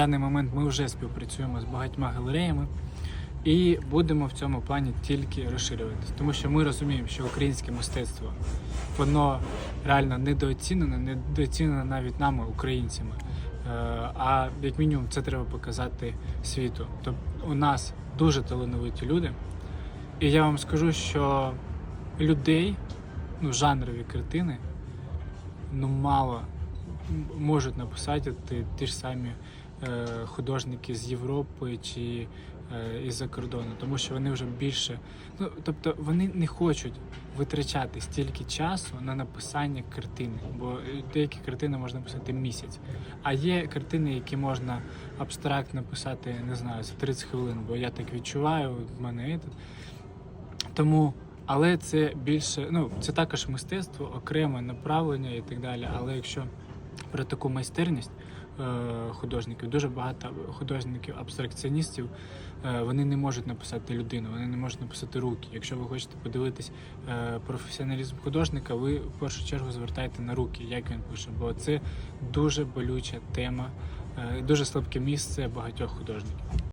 даний момент ми вже співпрацюємо з багатьма галереями і будемо в цьому плані тільки розширюватися, тому що ми розуміємо, що українське мистецтво воно реально недооцінене, недооцінене навіть нами, українцями. Е, А як мінімум це треба показати світу. Тобто у нас дуже талановиті люди, і я вам скажу, що людей, ну, жанрові картини, ну мало можуть написати ті, ж самі художники з Європи чи е, із-за кордону, тому що вони вже більше. Ну, тобто вони не хочуть витрачати стільки часу на написання картини, бо е, деякі картини можна писати місяць. А є картини, які можна абстрактно писати, не знаю, за 30 хвилин, бо я так відчуваю, в мене этот. Тому, але це більше, ну це також мистецтво, окреме направлення і так далі. Але якщо про таку майстерність е, художників, дуже багато художників, абстракціоністів, е, вони не можуть написати людину, вони не можуть написати руки. Якщо ви хочете подивитись е, професіоналізм художника, ви в першу чергу звертаєте на руки, як він пише, бо це дуже болюча тема, дуже слабке місце багатьох художників.